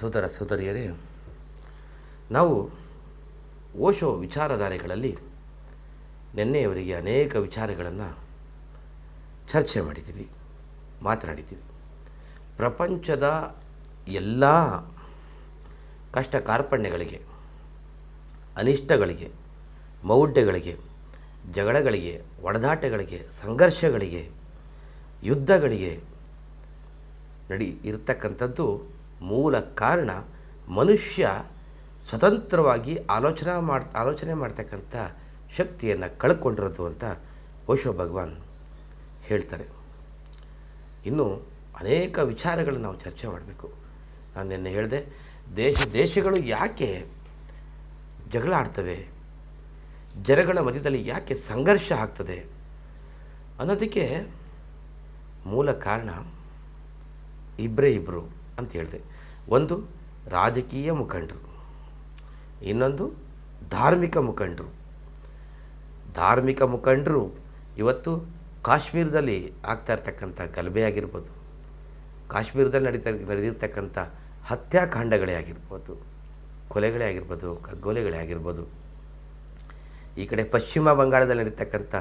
ಸೋದರ ಸೋದರಿಯರೇ, ನಾವು ಓಶೋ ವಿಚಾರಧಾರೆಗಳಲ್ಲಿ ನಿನ್ನೆಯವರಿಗೆ ಅನೇಕ ವಿಚಾರಗಳನ್ನು ಚರ್ಚೆ ಮಾಡಿದ್ದೀವಿ, ಮಾತನಾಡಿದ್ದೀವಿ. ಪ್ರಪಂಚದ ಎಲ್ಲ ಕಷ್ಟ ಕಾರ್ಪಣ್ಯಗಳಿಗೆ, ಅನಿಷ್ಟಗಳಿಗೆ, ಮೌಢ್ಯಗಳಿಗೆ, ಜಗಳಗಳಿಗೆ, ಒಡದಾಟಗಳಿಗೆ, ಸಂಘರ್ಷಗಳಿಗೆ, ಯುದ್ಧಗಳಿಗೆ ನಡಿ ಇರ್ತಕ್ಕಂಥದ್ದು ಮೂಲ ಕಾರಣ ಮನುಷ್ಯ ಸ್ವತಂತ್ರವಾಗಿ ಆಲೋಚನಾ ಮಾಡ್, ಆಲೋಚನೆ ಮಾಡ್ತಕ್ಕಂಥ ಶಕ್ತಿಯನ್ನು ಕಳ್ಕೊಂಡಿರೋದು ಅಂತ ಓಶೋ ಭಗವಾನ್ ಹೇಳ್ತಾರೆ. ಇನ್ನು ಅನೇಕ ವಿಚಾರಗಳನ್ನು ನಾವು ಚರ್ಚೆ ಮಾಡಬೇಕು. ನಾನು ನಿನ್ನೆ ಹೇಳಿದೆ, ದೇಶ, ದೇಶಗಳು ಯಾಕೆ ಜಗಳ ಆಡ್ತವೆ? ಜನಗಳ ಮಧ್ಯದಲ್ಲಿ ಯಾಕೆ ಸಂಘರ್ಷ ಆಗ್ತದೆ? ಅನ್ನೋದಕ್ಕೆ ಮೂಲ ಕಾರಣ ಇಬ್ಬರೇ ಇಬ್ಬರು ಅಂತ ಹೇಳಿದೆ. ಒಂದು ರಾಜಕೀಯ ಮುಖಂಡರು, ಇನ್ನೊಂದು ಧಾರ್ಮಿಕ ಮುಖಂಡರು. ಧಾರ್ಮಿಕ ಮುಖಂಡರು ಇವತ್ತು ಕಾಶ್ಮೀರದಲ್ಲಿ ಆಗ್ತಾ ಇರ್ತಕ್ಕಂಥ ಗಲಭೆ ಆಗಿರ್ಬೋದು, ಕಾಶ್ಮೀರದಲ್ಲಿ ನಡೀತಾ ನಡೆದಿರ್ತಕ್ಕಂಥ ಹತ್ಯಾಕಾಂಡಗಳೇ ಆಗಿರ್ಬೋದು, ಕೊಲೆಗಳೇ ಆಗಿರ್ಬೋದು ಕಗ್ಗೊಲೆಗಳೇ ಆಗಿರ್ಬೋದು, ಈ ಕಡೆ ಪಶ್ಚಿಮ ಬಂಗಾಳದಲ್ಲಿ ನಡೀತಕ್ಕಂಥ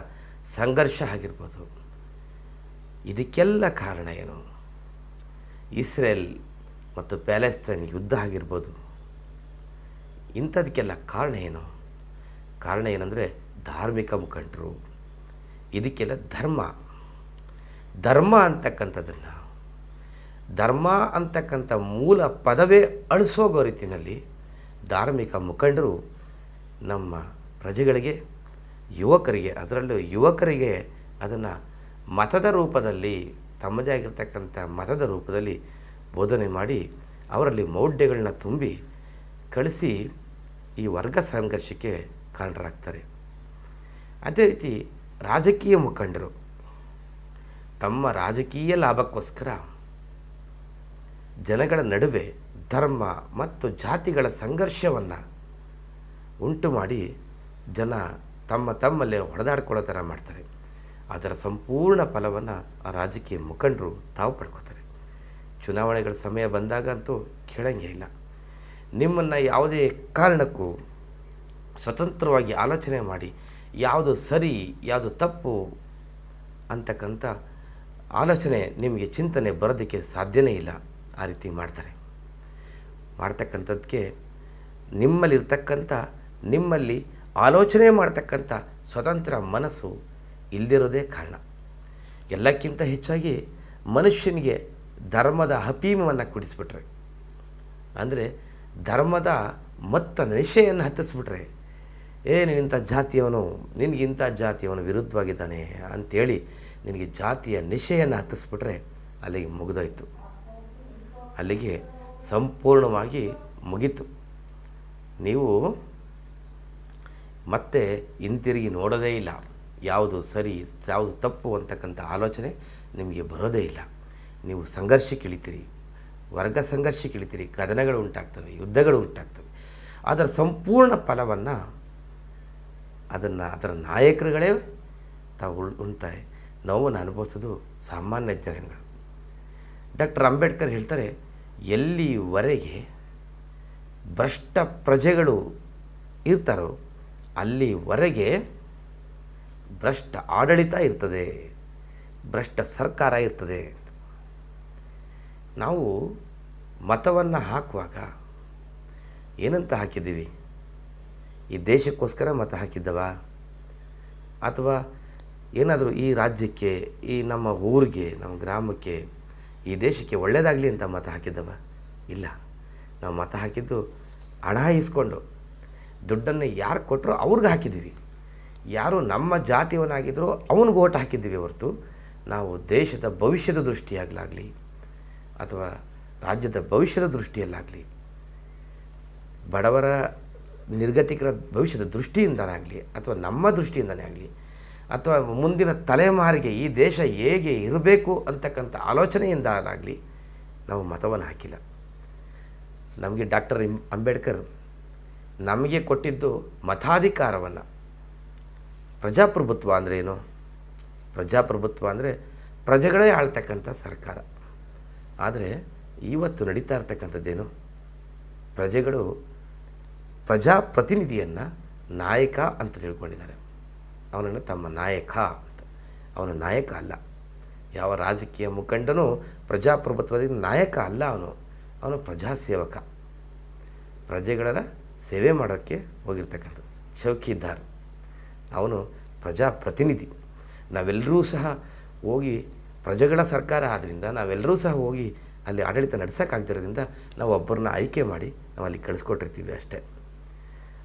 ಸಂಘರ್ಷ ಆಗಿರ್ಬೋದು. ಇದಕ್ಕೆಲ್ಲ ಕಾರಣ ಏನು? ಇಸ್ರೇಲ್ ಮತ್ತು ಪ್ಯಾಲೆಸ್ತೈನ್ ಯುದ್ಧ ಆಗಿರ್ಬೋದು. ಇಂಥದಕ್ಕೆಲ್ಲ ಕಾರಣ ಏನು? ಕಾರಣ ಏನಂದರೆ ಧಾರ್ಮಿಕ ಮುಖಂಡರು. ಇದಕ್ಕೆಲ್ಲ ಧರ್ಮ. ಧರ್ಮ ಅಂತಕ್ಕಂಥದ್ದನ್ನು ಧರ್ಮ ಅಂತಕ್ಕಂಥ ಮೂಲ ಪದವೇ ಅಳಿಸೋಗೋ ರೀತಿಯಲ್ಲಿ ಧಾರ್ಮಿಕ ಮುಖಂಡರು ನಮ್ಮ ಪ್ರಜೆಗಳಿಗೆ, ಯುವಕರಿಗೆ, ಅದರಲ್ಲೂ ಯುವಕರಿಗೆ ಅದನ್ನು ಮತದ ರೂಪದಲ್ಲಿ, ತಮ್ಮದೇ ಆಗಿರ್ತಕ್ಕಂಥ ಮತದ ರೂಪದಲ್ಲಿ ಬೋಧನೆ ಮಾಡಿ ಅವರಲ್ಲಿ ಮೌಢ್ಯಗಳನ್ನ ತುಂಬಿ ಕಳಿಸಿ ಈ ವರ್ಗ ಸಂಘರ್ಷಕ್ಕೆ ಕಾರಣರಾಗ್ತಾರೆ. ಅದೇ ರೀತಿ ರಾಜಕೀಯ ಮುಖಂಡರು, ತಮ್ಮ ರಾಜಕೀಯ ಲಾಭಕ್ಕೋಸ್ಕರ ಜನಗಳ ನಡುವೆ ಧರ್ಮ ಮತ್ತು ಜಾತಿಗಳ ಸಂಘರ್ಷವನ್ನು ಉಂಟು ಮಾಡಿ ಜನ ತಮ್ಮ ತಮ್ಮಲ್ಲೇ ಹೊಡೆದಾಡ್ಕೊಳ್ಳೋ ಥರ ಮಾಡ್ತಾರೆ. ಅದರ ಸಂಪೂರ್ಣ ಫಲವನ್ನು ಆ ರಾಜಕೀಯ ಮುಖಂಡರು ತಾವು ಪಡ್ಕೋತಾರೆ. ಚುನಾವಣೆಗಳ ಸಮಯ ಬಂದಾಗಂತೂ ಕೇಳಂಗೇ ಇಲ್ಲ. ನಿಮ್ಮನ್ನು ಯಾವುದೇ ಕಾರಣಕ್ಕೂ ಸ್ವತಂತ್ರವಾಗಿ ಆಲೋಚನೆ ಮಾಡಿ ಯಾವುದು ಸರಿ, ಯಾವುದು ತಪ್ಪು ಅಂತಕ್ಕಂಥ ಆಲೋಚನೆ ನಿಮಗೆ ಚಿಂತನೆ ಬರೋದಕ್ಕೆ ಸಾಧ್ಯನೇ ಇಲ್ಲ ಆ ರೀತಿ ಮಾಡ್ತಾರೆ. ಮಾಡ್ತಕ್ಕಂಥದ್ದಕ್ಕೆ ನಿಮ್ಮಲ್ಲಿರ್ತಕ್ಕಂಥ, ನಿಮ್ಮಲ್ಲಿ ಆಲೋಚನೆ ಮಾಡ್ತಕ್ಕಂಥ ಸ್ವತಂತ್ರ ಮನಸ್ಸು ಇಲ್ಲದಿರೋದೇ ಕಾರಣ. ಎಲ್ಲಕ್ಕಿಂತ ಹೆಚ್ಚಾಗಿ ಮನುಷ್ಯನಿಗೆ ಧರ್ಮದ ಹಪೀಮವನ್ನು ಕುಡಿಸ್ಬಿಟ್ರೆ. ಅಂದರೆ ಧರ್ಮದ ಮತ್ತ ನಿಶೆಯನ್ನು ಹತ್ತಿಸ್ಬಿಟ್ರೆ. ಏ ನೀನಿಂಥ ಜಾತಿಯವನು ನಿನಗಿಂಥ ಜಾತಿಯವನು ವಿರುದ್ಧವಾಗಿದ್ದಾನೆ ಅಂಥೇಳಿ ನಿನಗೆ ಜಾತಿಯ ನಿಶೆಯನ್ನು ಹತ್ತಿಸ್ಬಿಟ್ರೆ ಅಲ್ಲಿಗೆ ಮುಗಿದೋಯ್ತು. ಅಲ್ಲಿಗೆ ಸಂಪೂರ್ಣವಾಗಿ ಮುಗೀತು. ನೀವು ಮತ್ತೆ ಹಿಂತಿರುಗಿ ನೋಡೋದೇ ಇಲ್ಲ. ಯಾವುದು ಸರಿ, ಯಾವುದು ತಪ್ಪು ಅಂತಕ್ಕಂಥ ಆಲೋಚನೆ ನಿಮಗೆ ಬರೋದೇ ಇಲ್ಲ. ನೀವು ಸಂಘರ್ಷಕ್ಕೆ ಇಳಿತೀರಿ ವರ್ಗ ಸಂಘರ್ಷಕ್ಕೆ ಇಳಿತೀರಿ ಕದನಗಳು ಉಂಟಾಗ್ತವೆ, ಯುದ್ಧಗಳು ಉಂಟಾಗ್ತವೆ. ಅದರ ಸಂಪೂರ್ಣ ಫಲವನ್ನು ಅದನ್ನು, ಅದರ ನಾಯಕರುಗಳೇ ತಾವು ಉಣ್ತಾರೆ. ನೋವನ್ನು ಅನುಭವಿಸೋದು ಸಾಮಾನ್ಯ ಜನಗಳು. ಡಾಕ್ಟರ್ ಅಂಬೇಡ್ಕರ್ ಹೇಳ್ತಾರೆ, ಎಲ್ಲಿವರೆಗೆ ಭ್ರಷ್ಟ ಪ್ರಜೆಗಳು ಇರ್ತಾರೋ ಅಲ್ಲಿವರೆಗೆ ಭ್ರಷ್ಟ ಆಡಳಿತ ಇರ್ತದೆ, ಭ್ರಷ್ಟ ಸರ್ಕಾರ ಇರ್ತದೆ. ನಾವು ಮತವನ್ನು ಹಾಕುವಾಗ ಏನಂತ ಹಾಕಿದ್ದೀವಿ? ಈ ದೇಶಕ್ಕೋಸ್ಕರ ಮತ ಹಾಕಿದ್ದವ? ಅಥವಾ ಏನಾದರೂ ಈ ರಾಜ್ಯಕ್ಕೆ, ಈ ನಮ್ಮ ಊರಿಗೆ, ನಮ್ಮ ಗ್ರಾಮಕ್ಕೆ, ಈ ದೇಶಕ್ಕೆ ಒಳ್ಳೆಯದಾಗಲಿ ಅಂತ ಮತ ಹಾಕಿದ್ದವ? ಇಲ್ಲ. ನಾವು ಮತ ಹಾಕಿದ್ದು ಹಣ ಇಸ್ಕೊಂಡು ದುಡ್ಡನ್ನು ಯಾರು ಕೊಟ್ಟರೋ ಅವ್ರಿಗೆ ಹಾಕಿದ್ದೀವಿ. ಯಾರು ನಮ್ಮ ಜಾತಿಯವನಾಗಿದ್ದರೂ ಅವನಿಗೆ ಓಟ್ ಹಾಕಿದ್ದೀವಿ ಹೊರತು, ನಾವು ದೇಶದ ಭವಿಷ್ಯದ ದೃಷ್ಟಿಯಾಗಲಾಗಲಿ ಅಥವಾ ರಾಜ್ಯದ ಭವಿಷ್ಯದ ದೃಷ್ಟಿಯಲ್ಲಾಗಲಿ, ಬಡವರ ನಿರ್ಗತಿಕರ ಭವಿಷ್ಯದ ದೃಷ್ಟಿಯಿಂದನಾಗಲಿ ಅಥವಾ ನಮ್ಮ ದೃಷ್ಟಿಯಿಂದನೇ ಆಗಲಿ, ಅಥವಾ ಮುಂದಿನ ತಲೆಮಾರಿಗೆ ಈ ದೇಶ ಹೇಗೆ ಇರಬೇಕು ಅಂತಕ್ಕಂಥ ಆಲೋಚನೆಯಿಂದಾಗಲಿ ನಾವು ಮತವನ್ನು ಹಾಕಿಲ್ಲ. ನಮಗೆ ಡಾಕ್ಟರ್ ಅಂಬೇಡ್ಕರ್ ನಮಗೆ ಕೊಟ್ಟಿದ್ದು ಮತಾಧಿಕಾರವನ್ನು. ಪ್ರಜಾಪ್ರಭುತ್ವ ಅಂದರೆ ಏನು? ಪ್ರಜಾಪ್ರಭುತ್ವ ಅಂದರೆ ಪ್ರಜೆಗಳೇ ಆಳ್ತಕ್ಕಂಥ ಸರ್ಕಾರ. ಆದರೆ ಇವತ್ತು ನಡೀತಾ ಇರ್ತಕ್ಕಂಥದ್ದೇನು? ಪ್ರಜೆಗಳು ಪ್ರಜಾಪ್ರತಿನಿಧಿಯನ್ನು ನಾಯಕ ಅಂತ ತಿಳ್ಕೊಂಡಿದ್ದಾರೆ. ಅವನನ್ನು ತಮ್ಮ ನಾಯಕ ಅಂತ. ಅವನು ನಾಯಕ ಅಲ್ಲ. ಯಾವ ರಾಜಕೀಯ ಮುಖಂಡನೂ ಪ್ರಜಾಪ್ರಭುತ್ವದಿಂದ ನಾಯಕ ಅಲ್ಲ ಅವನು. ಅವನು ಪ್ರಜಾಸೇವಕ. ಪ್ರಜೆಗಳನ್ನು ಸೇವೆ ಮಾಡೋಕ್ಕೆ ಹೋಗಿರ್ತಕ್ಕಂಥ ಚೌಕಿದಾರ್. ಅವನು ಪ್ರಜಾಪ್ರತಿನಿಧಿ. ನಾವೆಲ್ಲರೂ ಸಹ ಹೋಗಿ ಪ್ರಜೆಗಳ ಸರ್ಕಾರ ಆದ್ದರಿಂದ ನಾವೆಲ್ಲರೂ ಸಹ ಹೋಗಿ ಅಲ್ಲಿ ಆಡಳಿತ ನಡೆಸೋಕ್ಕಾಗ್ತಿರೋದ್ರಿಂದ ನಾವು ಒಬ್ಬರನ್ನ ಆಯ್ಕೆ ಮಾಡಿ ನಾವು ಅಲ್ಲಿ ಕಳಿಸ್ಕೊಟ್ಟಿರ್ತೀವಿ ಅಷ್ಟೇ.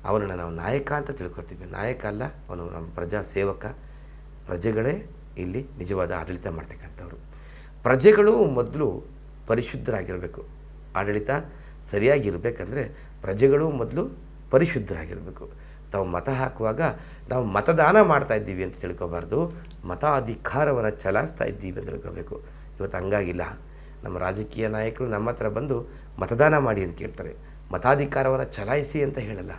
ಅವನನ್ನು ನಾವು ನಾಯಕ ಅಂತ ತಿಳ್ಕೊತೀವಿ ನಾಯಕ ಅಲ್ಲ, ಅವನು ನಮ್ಮ ಪ್ರಜಾ ಸೇವಕ. ಪ್ರಜೆಗಳೇ ಇಲ್ಲಿ ನಿಜವಾದ ಆಡಳಿತ ಮಾಡ್ತಕ್ಕಂಥವ್ರು. ಪ್ರಜೆಗಳು ಮೊದಲು ಪರಿಶುದ್ಧರಾಗಿರಬೇಕು. ಆಡಳಿತ ಸರಿಯಾಗಿರಬೇಕಂದ್ರೆ ಪ್ರಜೆಗಳು ಮೊದಲು ಪರಿಶುದ್ಧರಾಗಿರಬೇಕು. ತಾವು ಮತ ಹಾಕುವಾಗ ನಾವು ಮತದಾನ ಮಾಡ್ತಾ ಇದ್ದೀವಿ ಅಂತ ತಿಳ್ಕೊಬಾರ್ದು. ಮತಾಧಿಕಾರವನ್ನು ಚಲಾಯಿಸ್ತಾ ಇದ್ದೀವಿ ಅಂತ ತಿಳ್ಕೊಬೇಕು. ಇವತ್ತು ಹಂಗಾಗಿಲ್ಲ. ನಮ್ಮ ರಾಜಕೀಯ ನಾಯಕರು ನಮ್ಮ ಹತ್ರ ಬಂದು ಮತದಾನ ಮಾಡಿ ಅಂತ ಕೇಳ್ತಾರೆ. ಮತಾಧಿಕಾರವನ್ನು ಚಲಾಯಿಸಿ ಅಂತ ಹೇಳಲ್ಲ.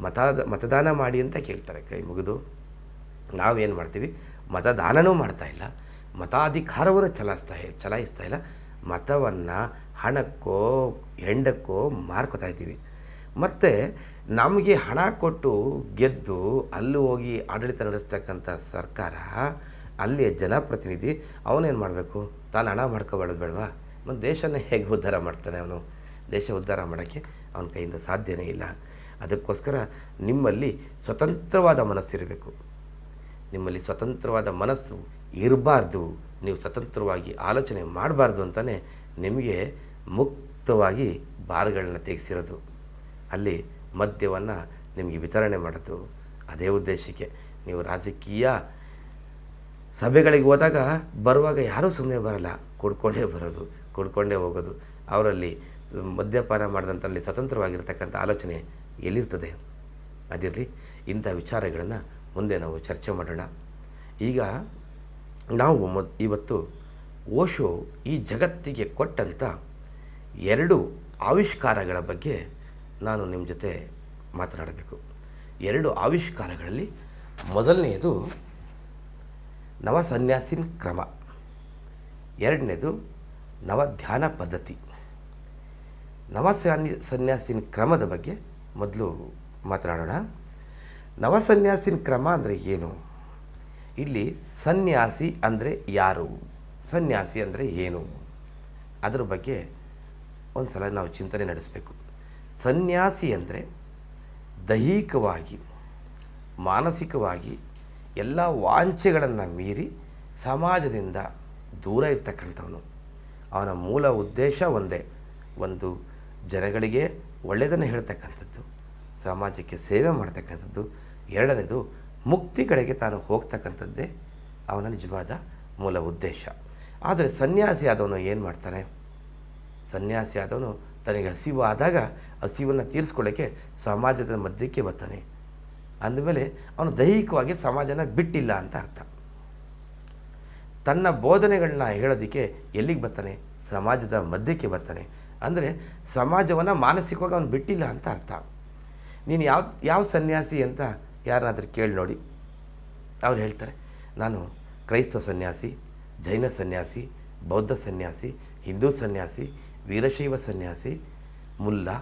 ಮತದ, ಮತದಾನ ಮಾಡಿ ಅಂತ ಕೇಳ್ತಾರೆ. ಕೈ ಮುಗಿದು. ನಾವೇನು ಮಾಡ್ತೀವಿ? ಮತದಾನನೂ ಮಾಡ್ತಾ ಇಲ್ಲ. ಮತಾಧಿಕಾರವನ್ನು ಚಲಾಯಿಸ್ತಾ ಚಲಾಯಿಸ್ತಾ ಇಲ್ಲ. ಮತವನ್ನು ಹಣಕ್ಕೋ, ಹೆಂಡಕ್ಕೋ ಮಾರ್ಕೋತಾ ಇದ್ದೀವಿ. ಮತ್ತು ನಮಗೆ ಹಣ ಕೊಟ್ಟು ಗೆದ್ದು ಅಲ್ಲಿ ಹೋಗಿ ಆಡಳಿತ ನಡೆಸ್ತಕ್ಕಂಥ ಸರ್ಕಾರ, ಅಲ್ಲಿಯ ಜನಪ್ರತಿನಿಧಿ ಅವನೇನು ಮಾಡಬೇಕು? ತಾನು ಹಣ ಮಾಡ್ಕೋಬಾರ್ದು ಬೇಡವಾ? ಮತ್ತು ದೇಶನ ಹೇಗೆ ಉದ್ಧಾರ ಮಾಡ್ತಾನೆ ಅವನು? ದೇಶ ಉದ್ಧಾರ ಮಾಡೋಕ್ಕೆ ಅವನ ಕೈಯಿಂದ ಸಾಧ್ಯನೇ ಇಲ್ಲ. ಅದಕ್ಕೋಸ್ಕರ ನಿಮ್ಮಲ್ಲಿ ಸ್ವತಂತ್ರವಾದ ಮನಸ್ಸಿರಬೇಕು ನಿಮ್ಮಲ್ಲಿ ಸ್ವತಂತ್ರವಾದ ಮನಸ್ಸು ಇರಬಾರ್ದು. ನೀವು ಸ್ವತಂತ್ರವಾಗಿ ಆಲೋಚನೆ ಮಾಡಬಾರ್ದು ಅಂತಲೇ ನಿಮಗೆ ಮುಕ್ತವಾಗಿ ಬಾರ್ಗಳನ್ನ ತೆಗೆಸಿರೋದು. ಅಲ್ಲಿ ಮದ್ಯವನ್ನು ನಿಮಗೆ ವಿತರಣೆ ಮಾಡಿತು ಅದೇ ಉದ್ದೇಶಕ್ಕೆ. ನೀವು ರಾಜಕೀಯ ಸಭೆಗಳಿಗೆ ಹೋದಾಗ ಬರುವಾಗ ಯಾರೂ ಸುಮ್ಮನೆ ಬರಲ್ಲ, ಕುಡ್ಕೊಂಡೇ ಬರೋದು, ಕುಡ್ಕೊಂಡೇ ಹೋಗೋದು. ಅವರಲ್ಲಿ ಮದ್ಯಪಾನ ಮಾಡಿದಂಥಲ್ಲಿ ಸ್ವತಂತ್ರವಾಗಿರ್ತಕ್ಕಂಥ ಆಲೋಚನೆ ಎಲ್ಲಿರ್ತದೆ? ಅದಿರಲಿ, ಇಂಥ ವಿಚಾರಗಳನ್ನು ಮುಂದೆ ನಾವು ಚರ್ಚೆ ಮಾಡೋಣ. ಈಗ ನಾವು ಮೊದ್ ಇವತ್ತು ಓಶೋ ಈ ಜಗತ್ತಿಗೆ ಕೊಟ್ಟಂಥ ಎರಡು ಆವಿಷ್ಕಾರಗಳ ಬಗ್ಗೆ ನಾನು ನಿಮ್ಮ ಜೊತೆ ಮಾತನಾಡಬೇಕು. ಎರಡು ಆವಿಷ್ಕಾರಗಳಲ್ಲಿ ಮೊದಲನೆಯದು ನವಸನ್ಯಾಸಿನ ಕ್ರಮ. ಎರಡನೇದು ನವ ಧ್ಯಾನ ಪದ್ಧತಿ. ನವಸನ್ಯ, ಸನ್ಯಾಸಿನ ಕ್ರಮದ ಬಗ್ಗೆ ಮೊದಲು ಮಾತನಾಡೋಣ. ನವಸನ್ಯಾಸಿನ ಕ್ರಮ ಅಂದರೆ ಏನು? ಇಲ್ಲಿ ಸನ್ಯಾಸಿ ಅಂದರೆ ಯಾರು? ಸನ್ಯಾಸಿ ಅಂದರೆ ಏನು? ಅದರ ಬಗ್ಗೆ ಒಂದು ಸಲ ನಾವು ಚಿಂತನೆ ನಡೆಸಬೇಕು. ಸನ್ಯಾಸಿ ಅಂದರೆ ದೈಹಿಕವಾಗಿ, ಮಾನಸಿಕವಾಗಿ ಎಲ್ಲ ವಾಂಛೆಗಳನ್ನು ಮೀರಿ ಸಮಾಜದಿಂದ ದೂರ ಇರ್ತಕ್ಕಂಥವನು. ಅವನ ಮೂಲ ಉದ್ದೇಶ ಒಂದೇ, ಒಂದು ಜನಗಳಿಗೆ ಒಳ್ಳೆಯದನ್ನು ಹೇಳ್ತಕ್ಕಂಥದ್ದು, ಸಮಾಜಕ್ಕೆ ಸೇವೆ ಮಾಡ್ತಕ್ಕಂಥದ್ದು. ಎರಡನೇದು, ಮುಕ್ತಿ ಕಡೆಗೆ ತಾನು ಹೋಗ್ತಕ್ಕಂಥದ್ದೇ ಅವನ ನಿಜವಾದ ಮೂಲ ಉದ್ದೇಶ. ಆದರೆ ಸನ್ಯಾಸಿ ಆದವನು ಏನು ಮಾಡ್ತಾನೆ? ಸನ್ಯಾಸಿ ಆದವನು ತನಗೆ ಹಸಿವು ಆದಾಗ ಹಸಿವನ್ನು ತೀರಿಸ್ಕೊಳ್ಳೋಕ್ಕೆ ಸಮಾಜದ ಮಧ್ಯಕ್ಕೆ ಬರ್ತಾನೆ. ಅಂದಮೇಲೆ ಅವನು ದೈಹಿಕವಾಗಿ ಸಮಾಜನ ಬಿಟ್ಟಿಲ್ಲ ಅಂತ ಅರ್ಥ. ತನ್ನ ಬೋಧನೆಗಳನ್ನ ಹೇಳೋದಕ್ಕೆ ಎಲ್ಲಿಗೆ ಬರ್ತಾನೆ? ಸಮಾಜದ ಮಧ್ಯಕ್ಕೆ ಬರ್ತಾನೆ. ಅಂದರೆ ಸಮಾಜವನ್ನು ಮಾನಸಿಕವಾಗಿ ಅವನು ಬಿಟ್ಟಿಲ್ಲ ಅಂತ ಅರ್ಥ. ನೀನು ಯಾವ ಯಾವ ಸನ್ಯಾಸಿ ಅಂತ ಯಾರನ್ನಾದ್ರೂ ಕೇಳಿ ನೋಡಿ. ಅವ್ರು ಹೇಳ್ತಾರೆ, ನಾನು ಕ್ರೈಸ್ತ ಸನ್ಯಾಸಿ, ಜೈನ ಸನ್ಯಾಸಿ, ಬೌದ್ಧ ಸನ್ಯಾಸಿ, ಹಿಂದೂ ಸನ್ಯಾಸಿ ವೀರಶೈವ ಸನ್ಯಾಸಿ, ಮುಲ್ಲಾ,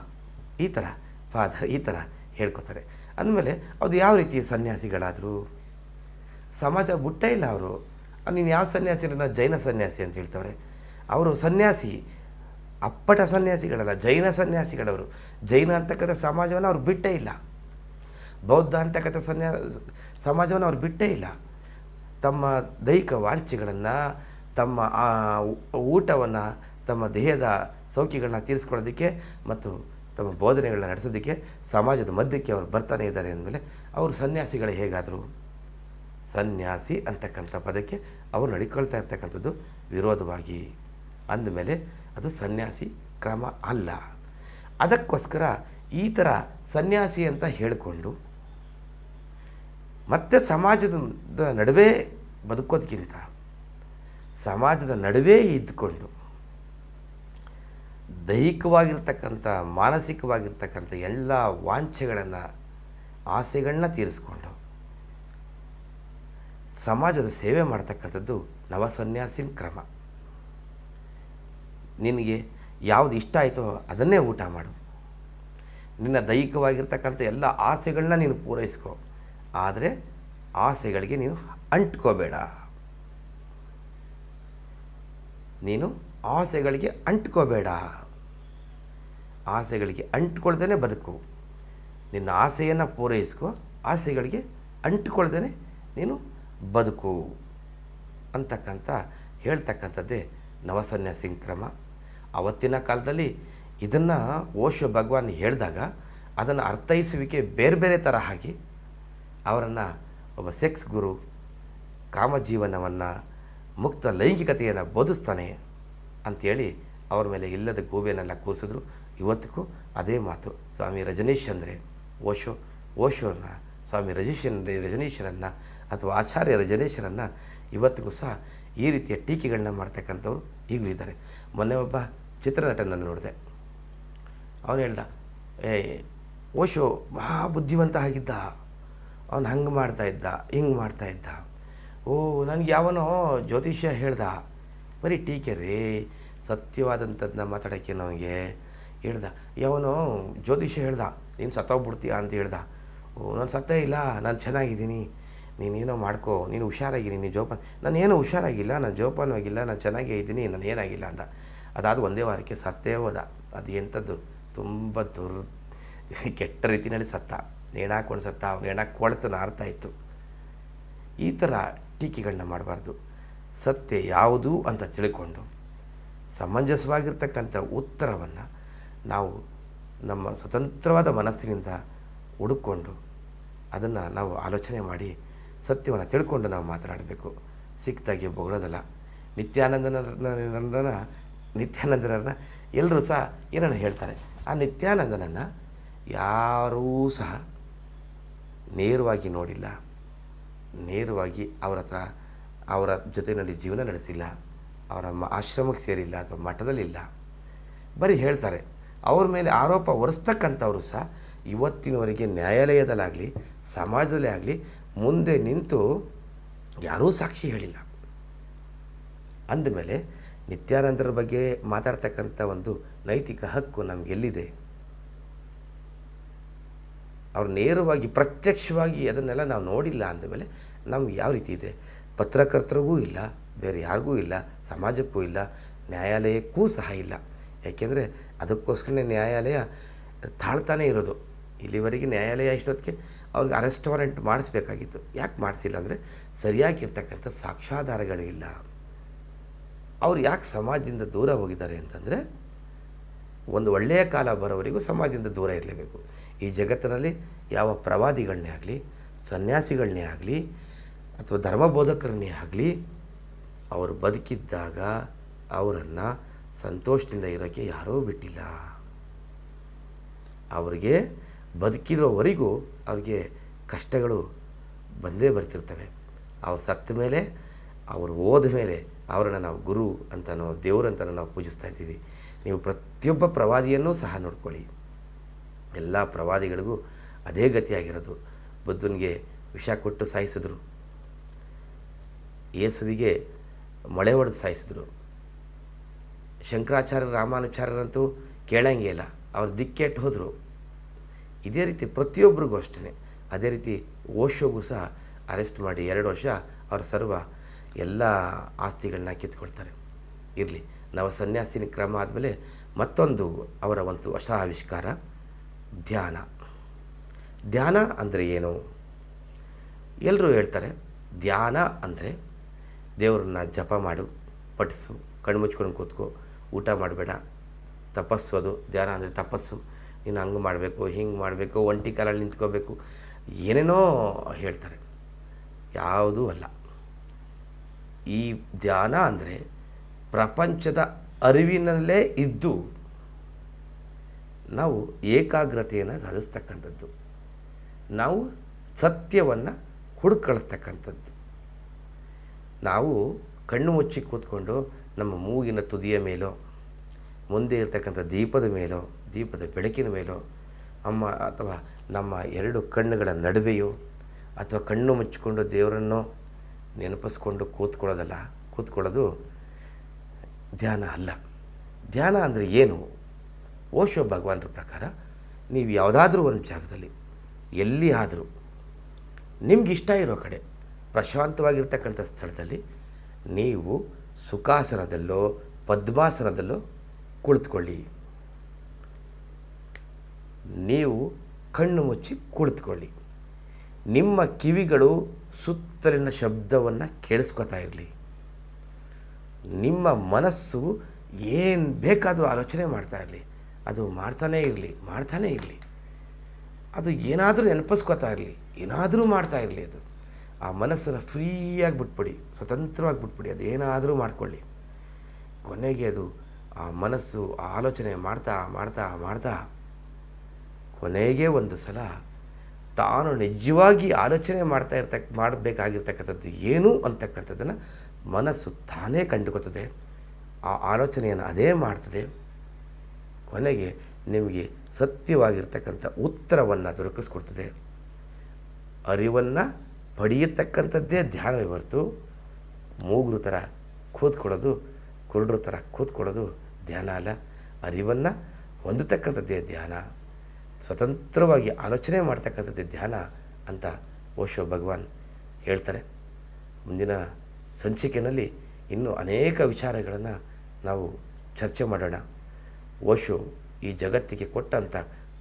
ಈ ಥರ ಫಾದರ್ ಈ ಥರ ಹೇಳ್ಕೊತಾರೆ. ಅಂದಮೇಲೆ ಅದು ಯಾವ ರೀತಿ ಸನ್ಯಾಸಿಗಳಾದರು? ಸಮಾಜ ಬಿಟ್ಟೇ ಇಲ್ಲ ಅವರು. ನೀನು ಯಾವ ಸನ್ಯಾಸಿ ಇಲ್ಲ ಜೈನ ಸನ್ಯಾಸಿ ಅಂತ ಹೇಳ್ತವ್ರೆ. ಅವರು ಸನ್ಯಾಸಿ, ಅಪ್ಪಟ ಸನ್ಯಾಸಿಗಳಲ್ಲ, ಜೈನ ಸನ್ಯಾಸಿಗಳವರು. ಜೈನ ಅಂತಕ್ಕಂಥ ಸಮಾಜವನ್ನು ಅವ್ರು ಬಿಟ್ಟೇ ಇಲ್ಲ. ಬೌದ್ಧ ಅಂತಕ್ಕಂಥ ಸನ್ಯಾಸ ಸಮಾಜವನ್ನು ಅವ್ರು ಬಿಟ್ಟೇ ಇಲ್ಲ. ತಮ್ಮ ದೈಹಿಕ ವಾಂಛೆಗಳನ್ನು, ತಮ್ಮ ಊಟವನ್ನು ತಮ್ಮ ದೇಹದ ಸೌಖ್ಯಗಳನ್ನ ತೀರಿಸ್ಕೊಳ್ಳೋದಕ್ಕೆ ಮತ್ತು ತಮ್ಮ ಬೋಧನೆಗಳನ್ನ ನಡೆಸೋದಕ್ಕೆ ಸಮಾಜದ ಮಧ್ಯಕ್ಕೆ ಅವರು ಬರ್ತಾನೆ ಇದ್ದಾರೆ ಅಂದಮೇಲೆ ಅವರು ಸನ್ಯಾಸಿಗಳು ಹೇಗಾದರು. ಸನ್ಯಾಸಿ ಅಂತಕ್ಕಂಥ ಪದಕ್ಕೆ ಅವರು ನಡ್ಕೊಳ್ತಾ ಇರ್ತಕ್ಕಂಥದ್ದು ವಿರೋಧವಾಗಿ. ಅಂದಮೇಲೆ ಅದು ಸನ್ಯಾಸಿ ಕ್ರಮ ಅಲ್ಲ. ಅದಕ್ಕೋಸ್ಕರ ಈ ಥರ ಸನ್ಯಾಸಿ ಅಂತ ಹೇಳಿಕೊಂಡು ಮತ್ತೆ ಸಮಾಜದ ನಡುವೆ ಬದುಕೋದಕ್ಕಿಂತ ಸಮಾಜದ ನಡುವೆ ಇದ್ದುಕೊಂಡು ದೈಹಿಕವಾಗಿರ್ತಕ್ಕಂಥ, ಮಾನಸಿಕವಾಗಿರ್ತಕ್ಕಂಥ ಎಲ್ಲ ವಾಂಛೆಗಳನ್ನು, ಆಸೆಗಳನ್ನ ತೀರಿಸ್ಕೊಂಡು ಸಮಾಜದ ಸೇವೆ ಮಾಡ್ತಕ್ಕಂಥದ್ದು ನವಸನ್ಯಾಸಿನ ಕ್ರಮ. ನಿನಗೆ ಯಾವುದು ಇಷ್ಟ ಆಯಿತೋ ಅದನ್ನೇ ಊಟ ಮಾಡು. ನಿನ್ನ ದೈಹಿಕವಾಗಿರ್ತಕ್ಕಂಥ ಎಲ್ಲ ಆಸೆಗಳನ್ನ ನೀನು ಪೂರೈಸ್ಕೋ. ಆದರೆ ಆಸೆಗಳಿಗೆ ನೀನು ಅಂಟ್ಕೋಬೇಡ. ನೀನು ಆಸೆಗಳಿಗೆ ಅಂಟ್ಕೋಬೇಡ. ಆಸೆಗಳಿಗೆ ಅಂಟ್ಕೊಳ್ದೇ ಬದುಕು. ನಿನ್ನ ಆಸೆಯನ್ನು ಪೂರೈಸ್ಕೊ, ಆಸೆಗಳಿಗೆ ಅಂಟ್ಕೊಳ್ದೇ ನೀನು ಬದುಕು ಅಂತಕ್ಕಂಥ, ಹೇಳ್ತಕ್ಕಂಥದ್ದೇ ನವಸನ್ಯಾಸಿಂಗ್ ಕ್ರಮ. ಅವತ್ತಿನ ಕಾಲದಲ್ಲಿ ಇದನ್ನು ಓಶೋ ಭಗವಾನ್ ಹೇಳಿದಾಗ ಅದನ್ನು ಅರ್ಥೈಸುವಿಕೆ ಬೇರೆ ಬೇರೆ ಥರ ಹಾಕಿ ಅವರನ್ನು ಒಬ್ಬ ಸೆಕ್ಸ್ ಗುರು, ಕಾಮಜೀವನವನ್ನು, ಮುಕ್ತ ಲೈಂಗಿಕತೆಯನ್ನು ಬೋಧಿಸ್ತಾನೆ. ಅಂಥೇಳಿ ಅವ್ರ ಮೇಲೆ ಇಲ್ಲದ ಗೂಬೆನೆಲ್ಲ ಕೂಸಿದ್ರು ಇವತ್ತಿಗೂ ಅದೇ ಮಾತು. ಸ್ವಾಮಿ ರಜನೀಶ್ ಅಂದರೆ ಓಶೋ, ಓಶೋನ ಸ್ವಾಮಿ ರಜೀಶನ್ ರಜನೀಶರನ್ನು ಅಥವಾ ಆಚಾರ್ಯ ರಜನೀಶರನ್ನು ಇವತ್ತಿಗೂ ಸಹ ಈ ರೀತಿಯ ಟೀಕೆಗಳನ್ನ ಮಾಡ್ತಕ್ಕಂಥವ್ರು ಈಗಲೂ ಇದ್ದಾರೆ. ಮೊನ್ನೆ ಒಬ್ಬ ಚಿತ್ರನಟನನ್ನು ನೋಡಿದೆ. ಅವನು ಹೇಳ್ದ, ಏ, ಓಶೋ ಮಹಾ ಬುದ್ಧಿವಂತ ಆಗಿದ್ದ. ಅವನು ಹಂಗೆ ಮಾಡ್ತಾ ಇದ್ದ, ಹಿಂಗೆ ಮಾಡ್ತಾ ಇದ್ದ. ಓ, ನನಗೆ ಯಾವನೋ ಜ್ಯೋತಿಷ್ಯ ಹೇಳ್ದ. ಬರೀ ಟೀಕೆ ರೀ. ಸತ್ಯವಾದಂಥದ್ದನ್ನ ಮಾತಾಡೋಕ್ಕೆ ನನಗೆ ಹೇಳ್ದ. ಯಾವನು ಜ್ಯೋತಿಷ್ಯ ಹೇಳ್ದ, ನೀನು ಸತ್ತೋಗ್ಬಿಡ್ತೀಯ ಅಂತ ಹೇಳ್ದ. ನಾನು ಸತ್ತೇ ಇಲ್ಲ, ನಾನು ಚೆನ್ನಾಗಿದ್ದೀನಿ, ನೀನೇನೋ ಮಾಡ್ಕೋ, ನೀನು ಹುಷಾರಾಗಿ ನೀನು ಜೋಪಾನ ನಾನೇನು ಹುಷಾರಾಗಿಲ್ಲ, ನಾನು ಜೋಪಾನವಾಗಿಲ್ಲ, ನಾನು ಚೆನ್ನಾಗೇ ಇದ್ದೀನಿ, ನಾನು ಏನಾಗಿಲ್ಲ ಅಂತ ಅದಾದ ಒಂದೇ ವಾರಕ್ಕೆ ಸತ್ತೇ ಹೋದ. ಅದು ಎಂಥದ್ದು? ತುಂಬ ದುರ್ ಕೆಟ್ಟ ರೀತಿಯಲ್ಲಿ ಸತ್ತ. ನೇಣಾಕೊಂಡು ಸತ್ತ ಅವ್ನು ನೇಣಾಕೊಳ್ತು ಅರ್ಥ ಇತ್ತು ಈ ಥರ ಟೀಕೆಗಳನ್ನ ಮಾಡಬಾರ್ದು. ಸತ್ಯ ಯಾವುದು ಅಂತ ತಿಳ್ಕೊಂಡು. ಸಮಂಜಸವಾಗಿರ್ತಕ್ಕಂಥ ಉತ್ತರವನ್ನು ನಾವು ನಮ್ಮ ಸ್ವತಂತ್ರವಾದ ಮನಸ್ಸಿನಿಂದ ಹುಡುಕೊಂಡು ಅದನ್ನು ನಾವು ಆಲೋಚನೆ ಮಾಡಿ ಸತ್ಯವನ್ನು ತಿಳ್ಕೊಂಡು ನಾವು ಮಾತನಾಡಬೇಕು. ಸಿಕ್ತಾಗಿ ಬೊಗಳೋದಲ್ಲ. ನಿತ್ಯಾನಂದನ ನಿತ್ಯಾನಂದನರನ್ನ ಎಲ್ಲರೂ ಸಹ ಏನನ್ನು ಹೇಳ್ತಾರೆ? ಆ ನಿತ್ಯಾನಂದನನ್ನು ಯಾರೂ ಸಹ ನೇರವಾಗಿ ನೋಡಿಲ್ಲ. ನೇರವಾಗಿ ಅವರ ಹತ್ರ ಅವರ ಜೊತೆಯಲ್ಲಿ ಜೀವನ ನಡೆಸಿಲ್ಲ. ಅವರ ಆಶ್ರಮಕ್ಕೆ ಸೇರಿಲ್ಲ ಅಥವಾ ಮಠದಲ್ಲಿಲ್ಲ. ಬರೀ ಹೇಳ್ತಾರೆ, ಅವ್ರ ಮೇಲೆ ಆರೋಪ ಹೊರಿಸ್ತಕ್ಕಂಥವ್ರು ಸಹ ಇವತ್ತಿನವರೆಗೆ ನ್ಯಾಯಾಲಯದಲ್ಲಾಗಲಿ, ಸಮಾಜದಲ್ಲೇ ಆಗಲಿ ಮುಂದೆ ನಿಂತು ಯಾರೂ ಸಾಕ್ಷಿ ಹೇಳಿಲ್ಲ. ಅಂದಮೇಲೆ ನಿತ್ಯಾನಂದರ ಬಗ್ಗೆ ಮಾತಾಡ್ತಕ್ಕಂಥ ಒಂದು ನೈತಿಕ ಹಕ್ಕು ನಮಗೆಲ್ಲಿದೆ ಅವ್ರು ನೇರವಾಗಿ ಪ್ರತ್ಯಕ್ಷವಾಗಿ ಅದನ್ನೆಲ್ಲ ನಾವು ನೋಡಿಲ್ಲ ಅಂದಮೇಲೆ ನಮ್ಗೆ ಯಾವ ರೀತಿ ಇದೆ? ಪತ್ರಕರ್ತರಿಗೂ ಇಲ್ಲ ಬೇರೆ ಯಾರಿಗೂ ಇಲ್ಲ, ಸಮಾಜಕ್ಕೂ ಇಲ್ಲ, ನ್ಯಾಯಾಲಯಕ್ಕೂ ಸಹ ಇಲ್ಲ. ಯಾಕೆಂದರೆ ಅದಕ್ಕೋಸ್ಕರನೇ ನ್ಯಾಯಾಲಯ ತಾಳ್ತಾನೇ ಇರೋದು. ಇಲ್ಲಿವರೆಗೆ ನ್ಯಾಯಾಲಯ ಇಷ್ಟೊತ್ತಿಗೆ ಅವ್ರಿಗೆ ಅರೆಸ್ಟ್ ವಾರೆಂಟ್ ಮಾಡಿಸ್ಬೇಕಾಗಿತ್ತು. ಯಾಕೆ ಮಾಡಿಸಿಲ್ಲ ಅಂದರೆ ಸರಿಯಾಗಿರ್ತಕ್ಕಂಥ ಸಾಕ್ಷ್ಯಾಧಾರಗಳಿಲ್ಲ ಅವ್ರು ಯಾಕೆ ಸಮಾಜದಿಂದ ದೂರ ಹೋಗಿದ್ದಾರೆ ಅಂತಂದರೆ ಒಂದು ಒಳ್ಳೆಯ ಕಾಲ ಬರೋವರೆಗೂ ಸಮಾಜದಿಂದ ದೂರ ಇರಲೇಬೇಕು. ಈ ಜಗತ್ತಿನಲ್ಲಿ ಯಾವ ಪ್ರವಾದಿಗಳನ್ನೇ ಆಗಲಿ, ಸನ್ಯಾಸಿಗಳನ್ನೇ ಆಗಲಿ, ಅಥವಾ ಧರ್ಮಬೋಧಕರನ್ನೇ ಆಗಲಿ ಅವರು ಬದುಕಿದ್ದಾಗ ಅವರನ್ನು ಸಂತೋಷದಿಂದ ಇರೋಕ್ಕೆ ಯಾರೂ ಬಿಟ್ಟಿಲ್ಲ. ಅವರಿಗೆ ಬದುಕಿರೋವರೆಗೂ ಅವ್ರಿಗೆ ಕಷ್ಟಗಳು ಬಂದೇ ಬರ್ತಿರ್ತವೆ. ಅವ್ರು ಸತ್ತ ಮೇಲೆ, ಅವರು ಹೋದ ಮೇಲೆ ಅವರನ್ನು ನಾವು ಗುರು ಅಂತನೋ ದೇವರಂತನೋ ನಾವು ಪೂಜಿಸ್ತಾ ಇದ್ದೀವಿ. ನೀವು ಪ್ರತಿಯೊಬ್ಬ ಪ್ರವಾದಿಯನ್ನು ಸಹ ನೋಡ್ಕೊಳ್ಳಿ. ಎಲ್ಲ ಪ್ರವಾದಿಗಳಿಗೂ ಅದೇ ಗತಿಯಾಗಿರೋದು. ಬುದ್ಧನಿಗೆ ವಿಷ ಕೊಟ್ಟು ಸಾಯಿಸಿದ್ರು. ಯೇಸುವಿಗೆ ಮೊಳೆ ಹೊಡೆದು ಸಾಯಿಸಿದ್ರು. ಶಂಕರಾಚಾರ್ಯ ರಾಮಾನುಚಾರ್ಯರಂತೂ ಕೇಳಂಗೇ ಇಲ್ಲ. ಅವ್ರು ದಿಕ್ಕೆಟ್ಟು ಹೋದರು. ಇದೇ ರೀತಿ ಪ್ರತಿಯೊಬ್ಬರಿಗೂ ಅಷ್ಟೇ ಅದೇ ರೀತಿ ಓಶೋಗೂ ಸಹ ಅರೆಸ್ಟ್ ಮಾಡಿ ಎರಡು ವರ್ಷ ಅವರ ಸರ್ವ ಎಲ್ಲ ಆಸ್ತಿಗಳನ್ನ ಕಿತ್ಕೊಳ್ತಾರೆ. ಇರಲಿ ನವ ಸನ್ಯಾಸಿನ ಕ್ರಮ ಆದಮೇಲೆ ಮತ್ತೊಂದು ಅವರ ಒಂದು ಹೊಸ ಆವಿಷ್ಕಾರ ಧ್ಯಾನ. ಧ್ಯಾನ ಅಂದರೆ ಏನು? ಎಲ್ಲರೂ ಹೇಳ್ತಾರೆ, ಧ್ಯಾನ ಅಂದರೆ ದೇವರನ್ನ ಜಪ ಮಾಡು, ಪಠಿಸು, ಕಣ್ಣು ಮುಚ್ಕೊಂಡು ಕೂತ್ಕೋ, ಊಟ ಮಾಡಬೇಡ, ತಪಸ್ಸು ಅದು, ಧ್ಯಾನ ಅಂದರೆ ತಪಸ್ಸು. ನೀನು ಹಂಗೆ ಮಾಡಬೇಕು, ಹಿಂಗೆ ಮಾಡಬೇಕು, ಒಂಟಿ ಕಾಲಲ್ಲಿ ನಿಂತ್ಕೋಬೇಕು, ಏನೇನೋ ಹೇಳ್ತಾರೆ. ಯಾವುದೂ ಅಲ್ಲ. ಈ ಧ್ಯಾನ ಅಂದರೆ ಪ್ರಪಂಚದ ಅರಿವಿನಲ್ಲೇ ಇದ್ದು ನಾವು ಏಕಾಗ್ರತೆಯನ್ನು ಸಾಧಿಸ್ತಕ್ಕಂಥದ್ದು. ನಾವು ಸತ್ಯವನ್ನು ಹುಡುಕೊಳ್ತಕ್ಕಂಥದ್ದು. ನಾವು ಕಣ್ಣು ಮುಚ್ಚಿ ಕೂತ್ಕೊಂಡು ನಮ್ಮ ಮೂಗಿನ ತುದಿಯ ಮೇಲೋ, ಮುಂದೆ ಇರತಕ್ಕಂಥ ದೀಪದ ಮೇಲೋ, ದೀಪದ ಬೆಳಕಿನ ಮೇಲೋ, ಅಮ್ಮ ಅಥವಾ ನಮ್ಮ ಎರಡು ಕಣ್ಣುಗಳ ನಡುವೆಯೋ ಅಥವಾ ಕಣ್ಣು ಮುಚ್ಚಿಕೊಂಡು ದೇವರನ್ನು ನೆನಪಿಸ್ಕೊಂಡು ಕೂತ್ಕೊಳ್ಳೋದಲ್ಲ, ಕೂತ್ಕೊಳ್ಳೋದು ಧ್ಯಾನ ಅಲ್ಲ. ಧ್ಯಾನ ಅಂದರೆ ಏನು? ಓಶೋ ಭಗವಾನರ ಪ್ರಕಾರ ನೀವು ಯಾವುದಾದ್ರೂ ಒಂದು ಜಾಗದಲ್ಲಿ ಎಲ್ಲಿ ಆದರೂ ನಿಮ್ಗೆ ಇಷ್ಟ ಇರೋ ಕಡೆ ಪ್ರಶಾಂತವಾಗಿರ್ತಕ್ಕಂಥ ಸ್ಥಳದಲ್ಲಿ ನೀವು ಸುಖಾಸನದಲ್ಲೋ, ಪದ್ಮಾಸನದಲ್ಲೋ ಕುಳಿತುಕೊಳ್ಳಿ. ನೀವು ಕಣ್ಣು ಮುಚ್ಚಿ ಕುಳಿತುಕೊಳ್ಳಿ. ನಿಮ್ಮ ಕಿವಿಗಳು ಸುತ್ತಲಿನ ಶಬ್ದವನ್ನು ಕೇಳಿಸ್ಕೊತಾ ಇರಲಿ. ನಿಮ್ಮ ಮನಸ್ಸು ಏನು ಬೇಕಾದರೂ ಆಲೋಚನೆ ಮಾಡ್ತಾ ಇರಲಿ. ಅದು ಮಾಡ್ತಾನೇ ಇರಲಿ ಮಾಡ್ತಾನೇ ಇರಲಿ. ಅದು ಏನಾದರೂ ನೆನಪಿಸ್ಕೊತಾ ಇರಲಿ. ಏನಾದರೂ ಮಾಡ್ತಾ ಇರಲಿ ಅದು. ಆ ಮನಸ್ಸನ್ನು ಫ್ರೀಯಾಗಿ ಬಿಟ್ಬಿಡಿ, ಸ್ವತಂತ್ರವಾಗಿ ಬಿಟ್ಬಿಡಿ, ಅದೇನಾದರೂ ಮಾಡಿಕೊಳ್ಳಿ. ಕೊನೆಗೆ ಅದು ಆ ಮನಸ್ಸು ಆಲೋಚನೆ ಮಾಡ್ತಾ ಮಾಡ್ತಾ ಮಾಡ್ತಾ ಕೊನೆಗೆ ಒಂದು ಸಲ ತಾನು ನಿಜವಾಗಿ ಆಲೋಚನೆ ಮಾಡ್ತಾ ಇರ್ತಕ್ಕ ಮಾಡಬೇಕಾಗಿರ್ತಕ್ಕಂಥದ್ದು ಏನು ಅಂತಕ್ಕಂಥದ್ದನ್ನು ಮನಸ್ಸು ತಾನೇ ಕಂಡುಕೊತದೆ ಆ ಆಲೋಚನೆಯನ್ನು ಅದೇ ಮಾಡ್ತದೆ. ಕೊನೆಗೆ ನಿಮಗೆ ಸತ್ಯವಾಗಿರ್ತಕ್ಕಂಥ ಉತ್ತರವನ್ನು ದೊರಕಿಸ್ಕೊಡ್ತದೆ. ಅರಿವನ್ನು ಪಡೆಯತಕ್ಕಂಥದ್ದೇ ಧ್ಯಾನವೇ ಹೊರತು ಮೂಗರು ಥರ ಕೂತ್ಕೊಳ್ಳೋದು, ಕುರುಡ್ರ ಥರ ಕೂತ್ಕೊಳ್ಳೋದು ಧ್ಯಾನ ಅಲ್ಲ. ಅರಿವನ್ನು ಹೊಂದತಕ್ಕಂಥದ್ದೇ ಧ್ಯಾನ. ಸ್ವತಂತ್ರವಾಗಿ ಆಲೋಚನೆ ಮಾಡ್ತಕ್ಕಂಥದ್ದೇ ಧ್ಯಾನ ಅಂತ ಓಶೋ ಭಗವಾನ್ ಹೇಳ್ತಾರೆ. ಮುಂದಿನ ಸಂಚಿಕೆಯಲ್ಲಿ ಇನ್ನೂ ಅನೇಕ ವಿಚಾರಗಳನ್ನು ನಾವು ಚರ್ಚೆ ಮಾಡೋಣ. ಓಶೋ ಈ ಜಗತ್ತಿಗೆ ಕೊಟ್ಟಂಥ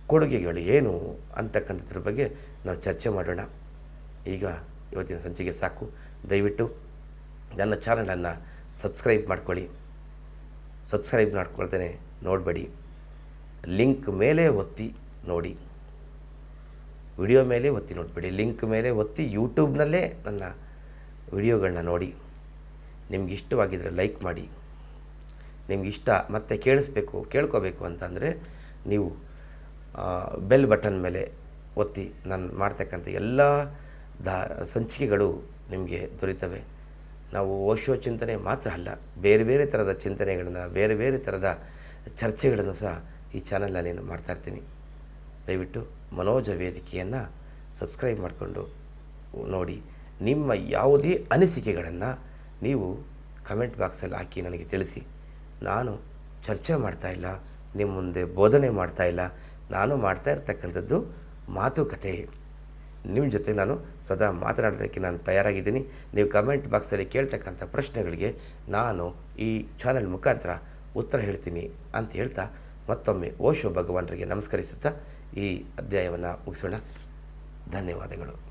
ಕೊಡುಗೆಗಳು ಏನು ಅಂತಕ್ಕಂಥದ್ರ ಬಗ್ಗೆ ನಾವು ಚರ್ಚೆ ಮಾಡೋಣ. ಈಗ ಇವತ್ತಿನ ಸಂಚಿಕೆ ಸಾಕು. ದಯವಿಟ್ಟು ನನ್ನ ಚಾನಲನ್ನು ಸಬ್ಸ್ಕ್ರೈಬ್ ಮಾಡ್ಕೊಳ್ಳಿ. ಸಬ್ಸ್ಕ್ರೈಬ್ ಮಾಡ್ಕೊಳ್ತೇನೆ, ನೋಡಬೇಡಿ. ಲಿಂಕ್ ಮೇಲೆ ಒತ್ತಿ ನೋಡಿ. ವಿಡಿಯೋ ಮೇಲೆ ಒತ್ತಿ ನೋಡಬೇಡಿ. ಲಿಂಕ್ ಮೇಲೆ ಒತ್ತಿ ಯೂಟ್ಯೂಬ್ನಲ್ಲೇ ನನ್ನ ವಿಡಿಯೋಗಳನ್ನ ನೋಡಿ. ನಿಮ್ಗೆ ಇಷ್ಟವಾಗಿದ್ದರೆ ಲೈಕ್ ಮಾಡಿ. ನಿಮ್ಗೆ ಇಷ್ಟ ಮತ್ತೆ ಕೇಳಿಸ್ಬೇಕು, ಕೇಳ್ಕೋಬೇಕು ಅಂತಂದರೆ ನೀವು ಬೆಲ್ ಬಟನ್ ಮೇಲೆ ಒತ್ತಿ ನಾನು ಮಾಡ್ತಕ್ಕಂಥ ಎಲ್ಲ ದಾ ಸಂಚಿಕೆಗಳು ನಿಮಗೆ ದೊರೀತವೆ. ನಾವು ಓಶೋ ಚಿಂತನೆ ಮಾತ್ರ ಅಲ್ಲ, ಬೇರೆ ಬೇರೆ ಥರದ ಚಿಂತನೆಗಳನ್ನು, ಬೇರೆ ಬೇರೆ ಥರದ ಚರ್ಚೆಗಳನ್ನು ಸಹ ಈ ಚಾನಲ್ನಲ್ಲಿ ನಾನು ಮಾಡ್ತಾಯಿರ್ತೀನಿ ದಯವಿಟ್ಟು ಮನೋಜ ವೇದಿಕೆಯನ್ನು ಸಬ್ಸ್ಕ್ರೈಬ್ ಮಾಡಿಕೊಂಡು ನೋಡಿ, ನಿಮ್ಮ ಯಾವುದೇ ಅನಿಸಿಕೆಗಳನ್ನು ನೀವು ಕಮೆಂಟ್ ಬಾಕ್ಸಲ್ಲಿ ಹಾಕಿ ನನಗೆ ತಿಳಿಸಿ. ನಾನು ಚರ್ಚೆ ಮಾಡ್ತಾ ಇಲ್ಲ, ನಿಮ್ಮ ಮುಂದೆ ಬೋಧನೆ ಮಾಡ್ತಾ ಇಲ್ಲ, ನಾನು ಮಾಡ್ತಾ ಇರ್ತಕ್ಕಂಥದ್ದು ಮಾತುಕತೆ. ನಿಮ್ಮ ಜೊತೆ ನಾನು ಸದಾ ಮಾತನಾಡೋದಕ್ಕೆ ನಾನು ತಯಾರಾಗಿದ್ದೀನಿ. ನೀವು ಕಮೆಂಟ್ ಬಾಕ್ಸಲ್ಲಿ ಕೇಳ್ತಕ್ಕಂಥ ಪ್ರಶ್ನೆಗಳಿಗೆ ನಾನು ಈ ಚಾನೆಲ್ ಮುಖಾಂತರ ಉತ್ತರ ಹೇಳ್ತೀನಿ ಅಂತ ಹೇಳ್ತಾ ಮತ್ತೊಮ್ಮೆ ಓಶೋ ಭಗವಾನರಿಗೆ ನಮಸ್ಕರಿಸುತ್ತಾ ಈ ಅಧ್ಯಾಯವನ್ನು ಮುಗಿಸೋಣ. ಧನ್ಯವಾದಗಳು.